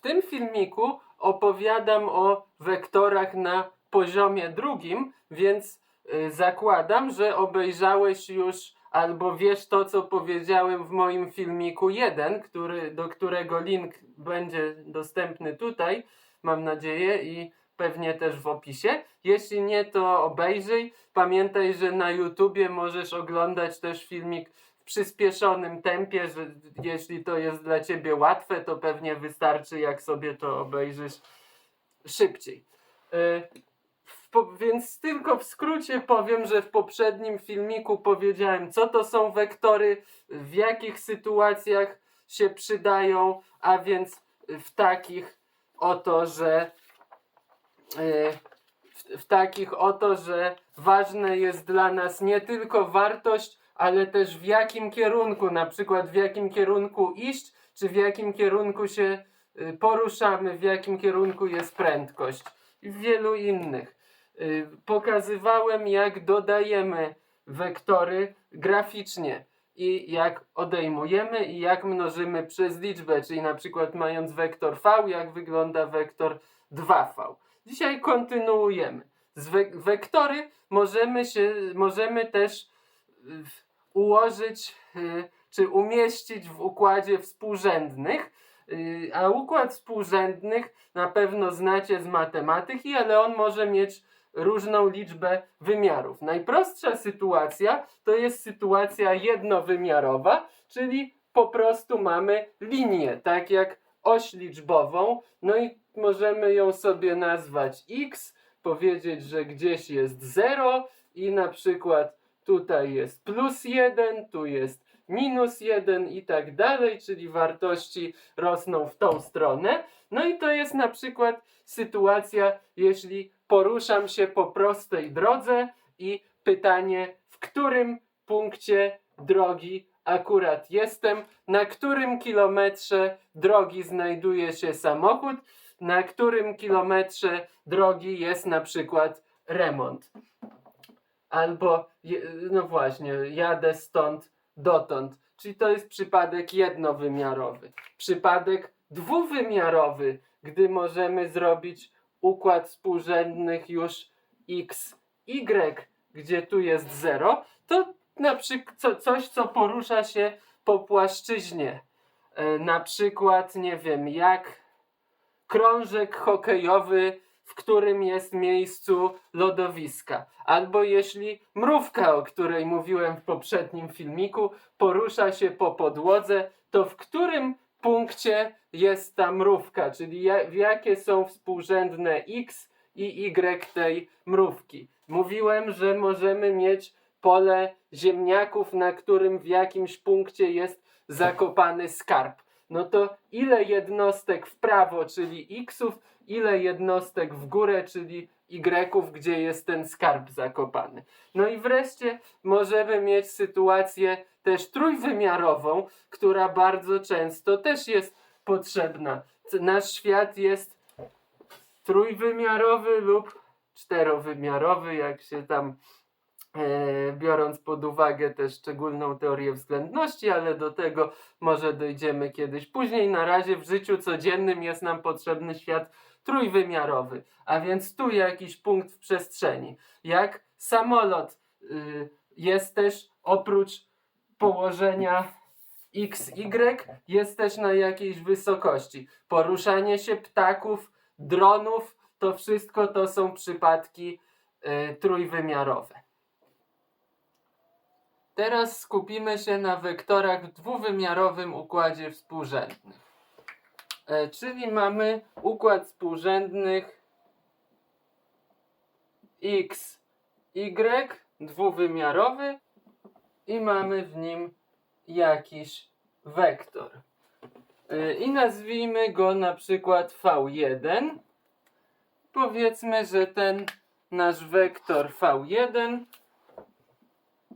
w tym filmiku opowiadam o wektorach na poziomie drugim, więc y, zakładam, że obejrzałeś już albo wiesz to, co powiedziałem w moim filmiku 1, który, do którego link będzie dostępny tutaj, mam nadzieję, i pewnie też w opisie. Jeśli nie, to obejrzyj. Pamiętaj, że na YouTubie możesz oglądać też filmik przyspieszonym tempie, że jeśli to jest dla ciebie łatwe, to pewnie wystarczy, jak sobie to obejrzysz szybciej. Y, po, więc tylko w skrócie powiem, że w poprzednim filmiku powiedziałem, co to są wektory, w jakich sytuacjach się przydają, a więc w takich oto, że y, w, w takich oto, że ważne jest dla nas nie tylko wartość, ale też w jakim kierunku, na przykład w jakim kierunku iść, czy w jakim kierunku się y, poruszamy, w jakim kierunku jest prędkość i wielu innych. Y, Pokazywałem, jak dodajemy wektory graficznie i jak odejmujemy i jak mnożymy przez liczbę, czyli na przykład mając wektor v, jak wygląda wektor 2v. Dzisiaj kontynuujemy. Z we wektory możemy, się, możemy też ułożyć y, czy umieścić w układzie współrzędnych. Y, A układ współrzędnych na pewno znacie z matematyki, ale on może mieć różną liczbę wymiarów. Najprostsza sytuacja to jest sytuacja jednowymiarowa, czyli po prostu mamy linię, tak jak oś liczbową, no i możemy ją sobie nazwać x, powiedzieć, że gdzieś jest 0 i na przykład tutaj jest plus 1, tu jest minus 1 i tak dalej, czyli wartości rosną w tą stronę. No i to jest na przykład sytuacja, jeśli poruszam się po prostej drodze i pytanie, w którym punkcie drogi akurat jestem, na którym kilometrze drogi znajduje się samochód, na którym kilometrze drogi jest na przykład remont. Albo, no właśnie, jadę stąd dotąd. Czyli to jest przypadek jednowymiarowy. Przypadek dwuwymiarowy, gdy możemy zrobić układ współrzędnych już x, y, gdzie tu jest 0, to na przykład co, coś, co porusza się po płaszczyźnie. E, na przykład, nie wiem, jak krążek hokejowy, w którym jest miejscu lodowiska. Albo jeśli mrówka, o której mówiłem w poprzednim filmiku, porusza się po podłodze, to w którym punkcie jest ta mrówka, czyli jakie są współrzędne x i y tej mrówki. Mówiłem, że możemy mieć pole ziemniaków, na którym w jakimś punkcie jest zakopany skarb. No to ile jednostek w prawo, czyli xów, ile jednostek w górę, czyli y, gdzie jest ten skarb zakopany. No i wreszcie możemy mieć sytuację też trójwymiarową, która bardzo często też jest potrzebna. Nasz świat jest trójwymiarowy lub czterowymiarowy, jak się tam biorąc pod uwagę też szczególną teorię względności, ale do tego może dojdziemy kiedyś później. Na razie w życiu codziennym jest nam potrzebny świat trójwymiarowy, a więc tu jakiś punkt w przestrzeni. Jak samolot y, jest też oprócz położenia XY jest też na jakiejś wysokości. Poruszanie się ptaków, dronów, to wszystko to są przypadki y, trójwymiarowe. Teraz skupimy się na wektorach w dwuwymiarowym układzie współrzędnych. E, czyli mamy układ współrzędnych x, y, dwuwymiarowy i mamy w nim jakiś wektor. E, I nazwijmy go na przykład v1. Powiedzmy, że ten nasz wektor v1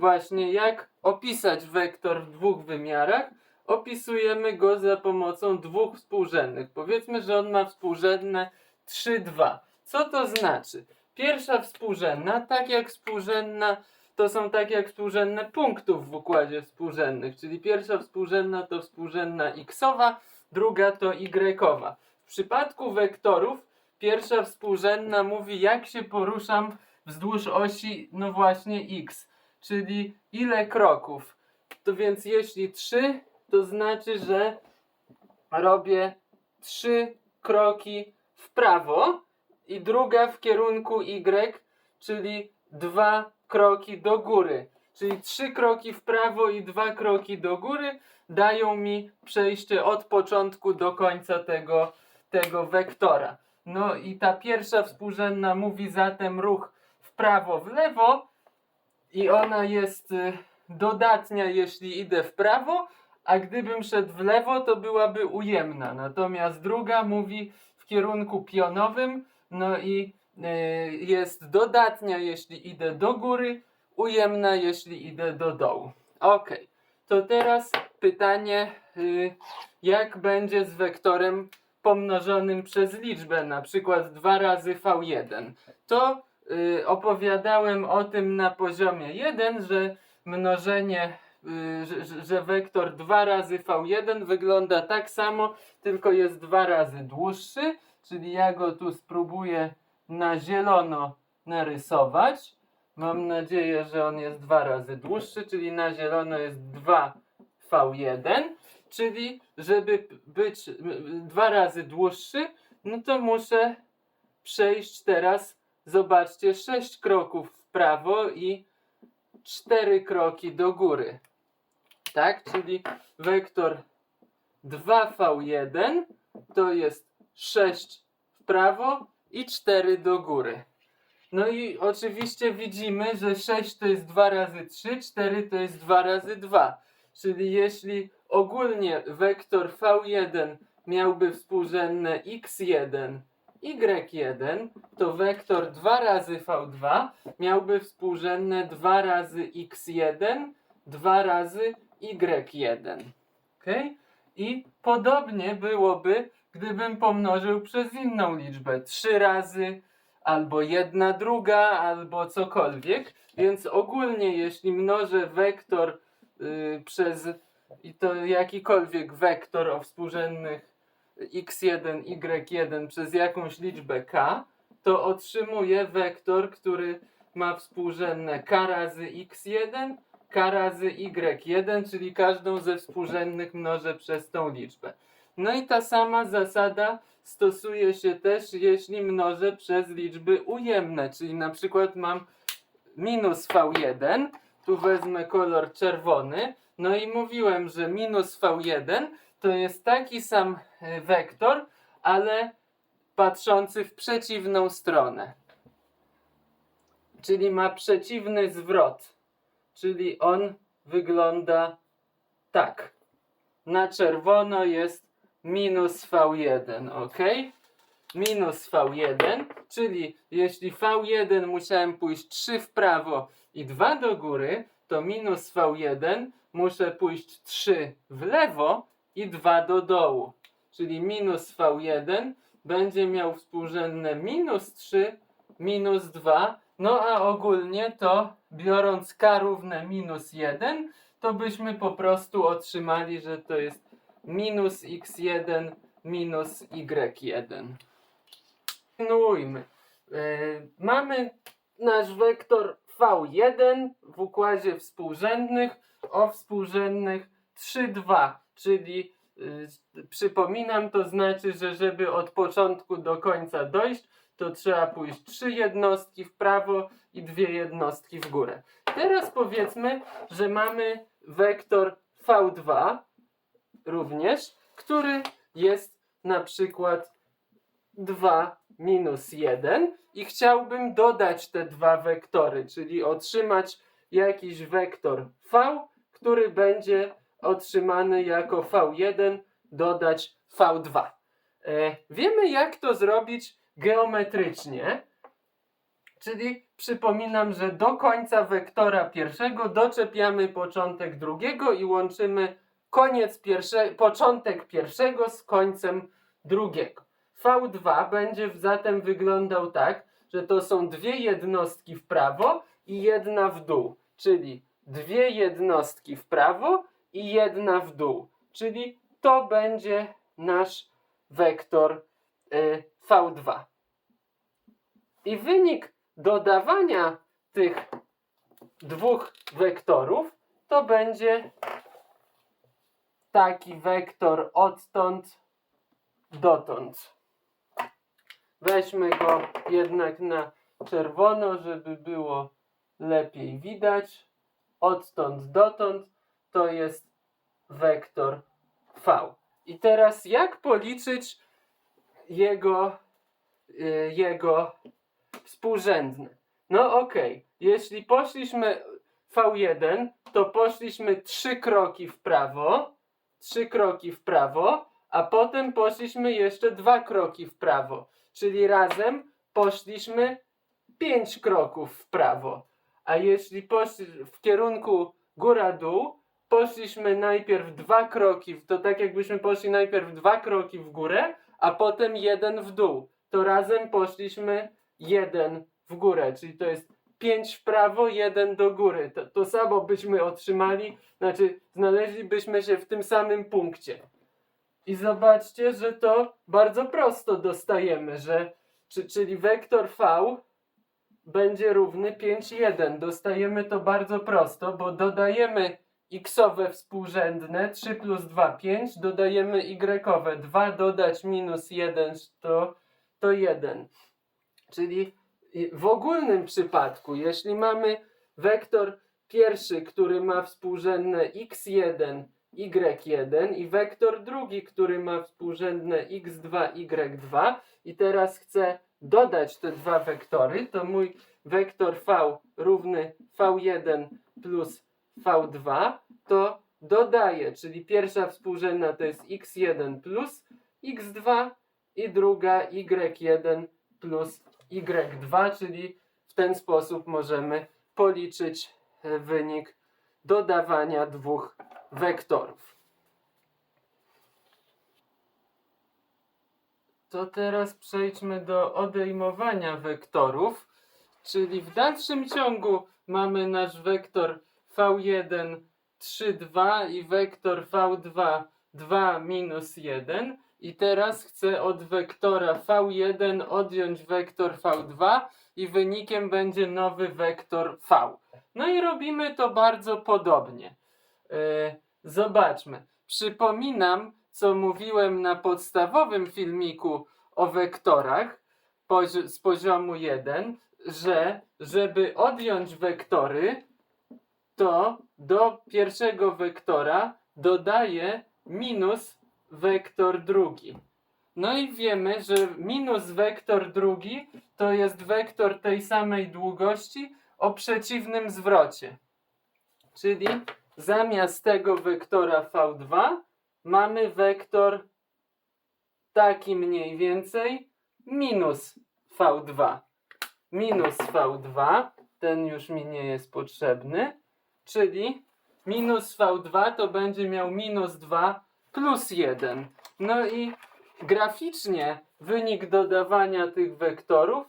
właśnie jak opisać wektor w dwóch wymiarach, opisujemy go za pomocą dwóch współrzędnych. Powiedzmy, że on ma współrzędne 3, 2. Co to znaczy? Pierwsza współrzędna, tak jak współrzędna, to są tak jak współrzędne punktów w układzie współrzędnych, czyli pierwsza współrzędna to współrzędna xowa, druga to y-owa. W przypadku wektorów pierwsza współrzędna mówi jak się poruszam wzdłuż osi, no właśnie x, czyli ile kroków. To więc jeśli 3, to znaczy, że robię 3 kroki w prawo i druga w kierunku y, czyli dwa kroki do góry. Czyli trzy kroki w prawo i dwa kroki do góry dają mi przejście od początku do końca tego, tego wektora. No i ta pierwsza współrzędna mówi zatem ruch w prawo, w lewo i ona jest y, dodatnia, jeśli idę w prawo, a gdybym szedł w lewo, to byłaby ujemna. Natomiast druga mówi w kierunku pionowym, no i y, jest dodatnia, jeśli idę do góry, ujemna, jeśli idę do dołu. Ok, to teraz pytanie, y, jak będzie z wektorem pomnożonym przez liczbę, na przykład 2 razy v1. To opowiadałem o tym na poziomie 1, że mnożenie, y, że, wektor 2 razy v1 wygląda tak samo, tylko jest dwa razy dłuższy, czyli ja go tu spróbuję na zielono narysować. Mam nadzieję, że on jest dwa razy dłuższy, czyli na zielono jest 2v1, czyli żeby być y, y, dwa razy dłuższy, no to muszę przejść teraz, zobaczcie, 6 kroków w prawo i 4 kroki do góry. Tak, czyli wektor 2v1 to jest 6 w prawo i 4 do góry. No i oczywiście widzimy, że 6 to jest 2 razy 3, 4 to jest 2 razy 2. Czyli jeśli ogólnie wektor v1 miałby współrzędne x1, y1, to wektor 2 razy v2 miałby współrzędne 2 razy x1, 2 razy y1. Okay? I podobnie byłoby, gdybym pomnożył przez inną liczbę. 3 razy, albo jedna druga, albo cokolwiek. Więc ogólnie, jeśli mnożę wektor y, przez i to jakikolwiek wektor o współrzędnych x1, y1 przez jakąś liczbę k, to otrzymuję wektor, który ma współrzędne k razy x1, k razy y1, czyli każdą ze współrzędnych mnożę przez tą liczbę. No i ta sama zasada stosuje się też, jeśli mnożę przez liczby ujemne, czyli na przykład mam minus v1, tu wezmę kolor czerwony, no i mówiłem, że minus v1 to jest taki sam e, wektor, ale patrzący w przeciwną stronę. Czyli ma przeciwny zwrot. Czyli on wygląda tak. Na czerwono jest minus v1, ok? Minus v1, czyli jeśli v1 musiałem pójść 3 w prawo i 2 do góry, to minus v1 muszę pójść 3 w lewo i 2 do dołu. Czyli minus v1 będzie miał współrzędne minus 3, minus 2, no a ogólnie to biorąc k równe minus 1, to byśmy po prostu otrzymali, że to jest minus x1 minus y1. Kontynuujmy. E, mamy nasz wektor v1 w układzie współrzędnych o współrzędnych 3, 2, czyli y, przypominam, to znaczy, że żeby od początku do końca dojść, to trzeba pójść trzy jednostki w prawo i dwie jednostki w górę. Teraz powiedzmy, że mamy wektor v2 również, który jest na przykład 2 minus 1 i chciałbym dodać te dwa wektory, czyli otrzymać jakiś wektor v, który będzie otrzymany jako v1 dodać v2. E, wiemy jak to zrobić geometrycznie, czyli przypominam, że do końca wektora pierwszego doczepiamy początek drugiego i łączymy koniec pierwsze, początek pierwszego z końcem drugiego. V2 będzie zatem wyglądał tak, że to są dwie jednostki w prawo i jedna w dół, czyli dwie jednostki w prawo i jedna w dół, czyli to będzie nasz wektor y, V2. I wynik dodawania tych dwóch wektorów to będzie taki wektor odtąd dotąd. Weźmy go jednak na czerwono, żeby było lepiej widać. Odtąd dotąd to jest wektor V. I teraz jak policzyć jego, y, jego współrzędne? No okej, jeśli poszliśmy V1, to poszliśmy trzy kroki w prawo, trzy kroki w prawo, a potem poszliśmy jeszcze dwa kroki w prawo, czyli razem poszliśmy pięć kroków w prawo. A jeśli poszli w kierunku góra-dół, poszliśmy najpierw dwa kroki, to tak jakbyśmy poszli najpierw dwa kroki w górę, a potem jeden w dół. To razem poszliśmy jeden w górę, czyli to jest pięć w prawo, jeden do góry. To, to samo byśmy otrzymali, znaczy znaleźlibyśmy się w tym samym punkcie. I zobaczcie, że to bardzo prosto dostajemy, że czy, czyli wektor V będzie równy 5, 1. Dostajemy to bardzo prosto, bo dodajemy xowe współrzędne 3 plus 2, 5, dodajemy y-owe 2, dodać minus 1 to, to 1. Czyli w ogólnym przypadku, jeśli mamy wektor pierwszy, który ma współrzędne x1, y1 i wektor drugi, który ma współrzędne x2, y2 i teraz chcę dodać te dwa wektory, to mój wektor v równy v1 plus v2 to dodaję, czyli pierwsza współrzędna to jest x1 plus x2 i druga y1 plus y2, czyli w ten sposób możemy policzyć e, wynik dodawania dwóch wektorów. To teraz przejdźmy do odejmowania wektorów, czyli w dalszym ciągu mamy nasz wektor v1 3, 2 i wektor v2 2 minus 1 i teraz chcę od wektora v1 odjąć wektor v2 i wynikiem będzie nowy wektor v. No i robimy to bardzo podobnie. E, Zobaczmy. Przypominam, co mówiłem na podstawowym filmiku o wektorach z poziomu 1, że żeby odjąć wektory, to do pierwszego wektora dodaję minus wektor drugi. No i wiemy, że minus wektor drugi to jest wektor tej samej długości o przeciwnym zwrocie. Czyli zamiast tego wektora V2 mamy wektor taki mniej więcej minus V2. Minus V2, ten już mi nie jest potrzebny, czyli minus V2 to będzie miał minus 2 plus 1. No i graficznie wynik dodawania tych wektorów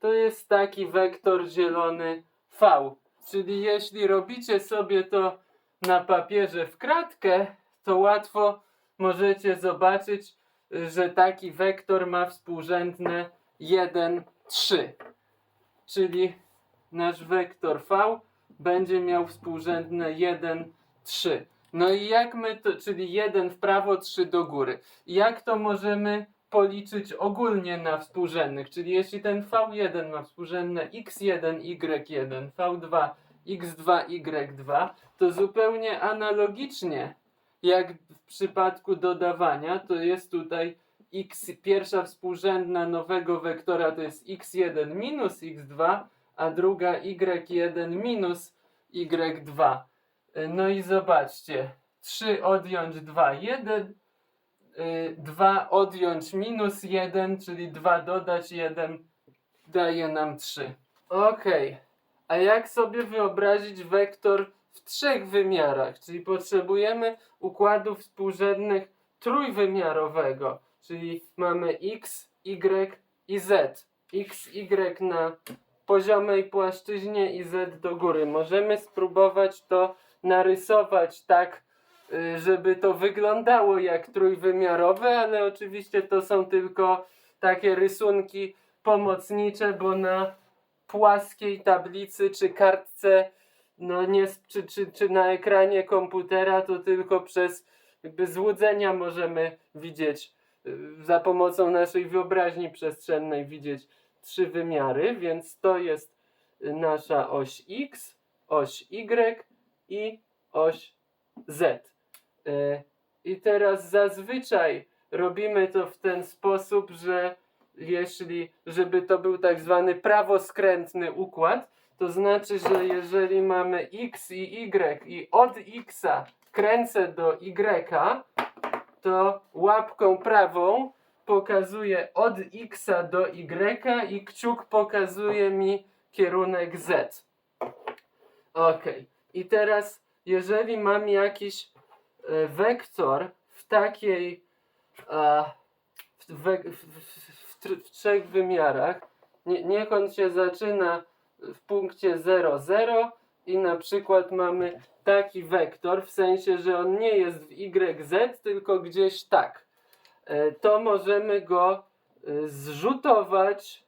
to jest taki wektor zielony V. Czyli jeśli robicie sobie to na papierze w kratkę, to łatwo możecie zobaczyć, że taki wektor ma współrzędne 1, 3. Czyli nasz wektor V będzie miał współrzędne 1, 3. No i jak my to, czyli 1 w prawo, 3 do góry. Jak to możemy policzyć ogólnie na współrzędnych? Czyli jeśli ten V1 ma współrzędne x1, y1, V2, x2, y2, to zupełnie analogicznie jak w przypadku dodawania, to jest tutaj x, pierwsza współrzędna nowego wektora to jest x1 minus x2, a druga y1 minus y2. Y, No i zobaczcie, 3 odjąć 2, 1, 2 odjąć minus 1, czyli 2 dodać 1 daje nam 3. Ok, a jak sobie wyobrazić wektor w trzech wymiarach? Czyli potrzebujemy układu współrzędnych trójwymiarowego, czyli mamy x, y i z. x, y na poziomej płaszczyźnie i z do góry. Możemy spróbować to narysować tak, y, żeby to wyglądało jak trójwymiarowe, ale oczywiście to są tylko takie rysunki pomocnicze, bo na płaskiej tablicy czy kartce, no nie, czy, czy, czy na ekranie komputera, to tylko przez jakby złudzenia możemy widzieć y, za pomocą naszej wyobraźni przestrzennej widzieć trzy wymiary, więc to jest nasza oś X, oś Y i oś Z. Y, I teraz zazwyczaj robimy to w ten sposób, że jeśli, żeby to był tak zwany prawoskrętny układ, to znaczy, że jeżeli mamy x i y i od x kręcę do y, to łapką prawą pokazuje od x do y i kciuk pokazuje mi kierunek z. Ok. I teraz, jeżeli mam jakiś e, wektor w takiej w, w, w, w, w trzech wymiarach, nie, niech on się zaczyna w punkcie 0, 0 i na przykład mamy taki wektor, w sensie, że on nie jest w YZ, tylko gdzieś tak. E, To możemy go e, zrzutować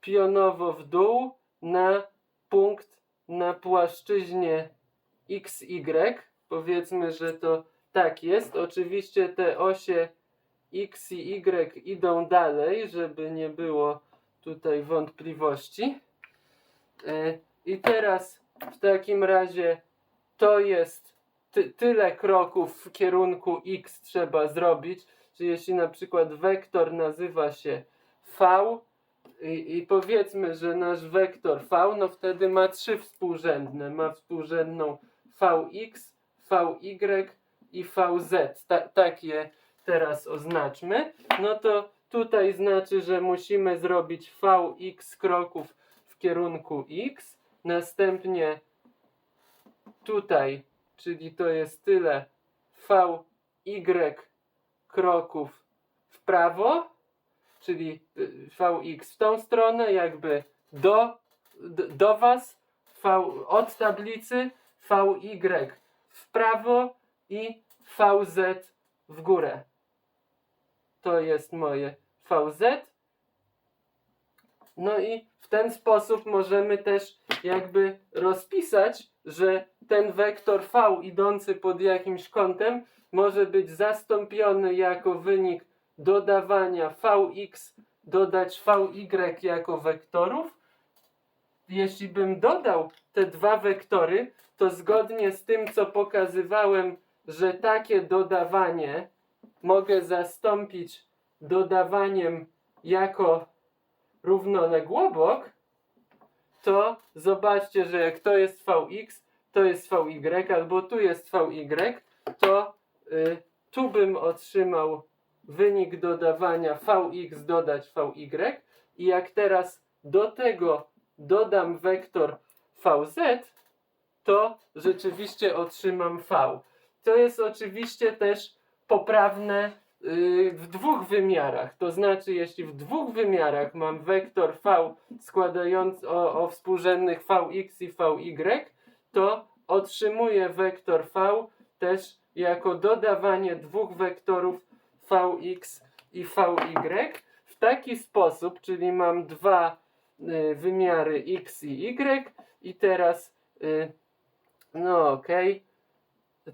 pionowo w dół na punkt na płaszczyźnie XY. Powiedzmy, że to tak jest. Oczywiście te osie X i Y idą dalej, żeby nie było tutaj wątpliwości. E, I teraz w takim razie to jest ty, tyle kroków w kierunku X trzeba zrobić. Czyli jeśli na przykład wektor nazywa się V i, i powiedzmy, że nasz wektor V, no wtedy ma trzy współrzędne. Ma współrzędną Vx, Vy i Vz. Ta, tak je teraz oznaczmy. No to tutaj znaczy, że musimy zrobić Vx kroków w kierunku X. Następnie tutaj, czyli to jest tyle Vy kroków w prawo, czyli y, Vx w tą stronę, jakby do, do Was, v, od tablicy, Vy w prawo i Vz w górę. To jest moje Vz. No i w ten sposób możemy też jakby rozpisać, że ten wektor V idący pod jakimś kątem może być zastąpiony jako wynik dodawania Vx dodać Vy jako wektorów. Jeśli bym dodał te dwa wektory, to zgodnie z tym, co pokazywałem, że takie dodawanie mogę zastąpić dodawaniem jako równoległobok, to zobaczcie, że jak to jest Vx, to jest Vy, albo tu jest Vy, to y, tu bym otrzymał wynik dodawania Vx dodać Vy i jak teraz do tego dodam wektor Vz, to rzeczywiście otrzymam V. To jest oczywiście też poprawne w dwóch wymiarach. To znaczy, jeśli w dwóch wymiarach mam wektor V składający o, o współrzędnych Vx i Vy, to otrzymuję wektor V też jako dodawanie dwóch wektorów Vx i Vy w taki sposób, czyli mam dwa y, wymiary x i y i teraz y, no okej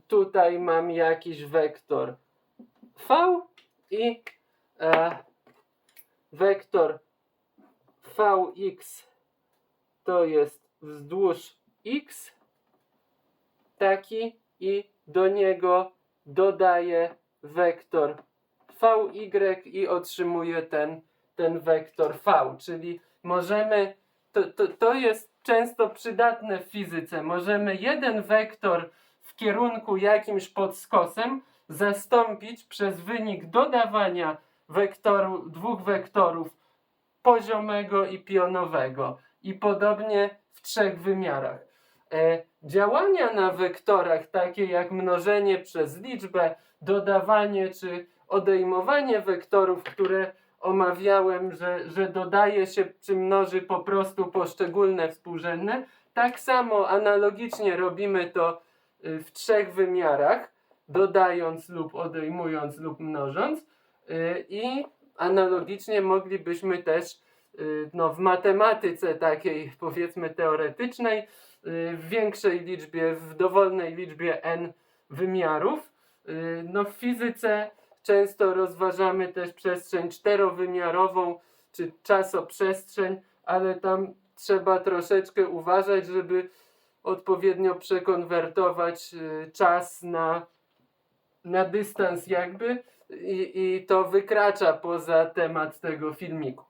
tutaj mam jakiś wektor v i e, wektor vx to jest wzdłuż x taki i do niego dodaję wektor vy i otrzymuję ten, ten wektor v, czyli możemy, to, to, to jest często przydatne w fizyce, możemy jeden wektor w kierunku jakimś pod skosem zastąpić przez wynik dodawania wektoru, dwóch wektorów poziomego i pionowego i podobnie w trzech wymiarach. E, działania na wektorach, takie jak mnożenie przez liczbę, dodawanie czy odejmowanie wektorów, które omawiałem, że, że dodaje się czy mnoży po prostu poszczególne współrzędne, tak samo analogicznie robimy to y, w trzech wymiarach, dodając lub odejmując lub mnożąc. Y, I analogicznie moglibyśmy też y, no, w matematyce takiej powiedzmy teoretycznej y, w większej liczbie, w dowolnej liczbie n wymiarów. No, w fizyce często rozważamy też przestrzeń czterowymiarową czy czasoprzestrzeń, ale tam trzeba troszeczkę uważać, żeby odpowiednio przekonwertować czas na, na dystans jakby i, i to wykracza poza temat tego filmiku.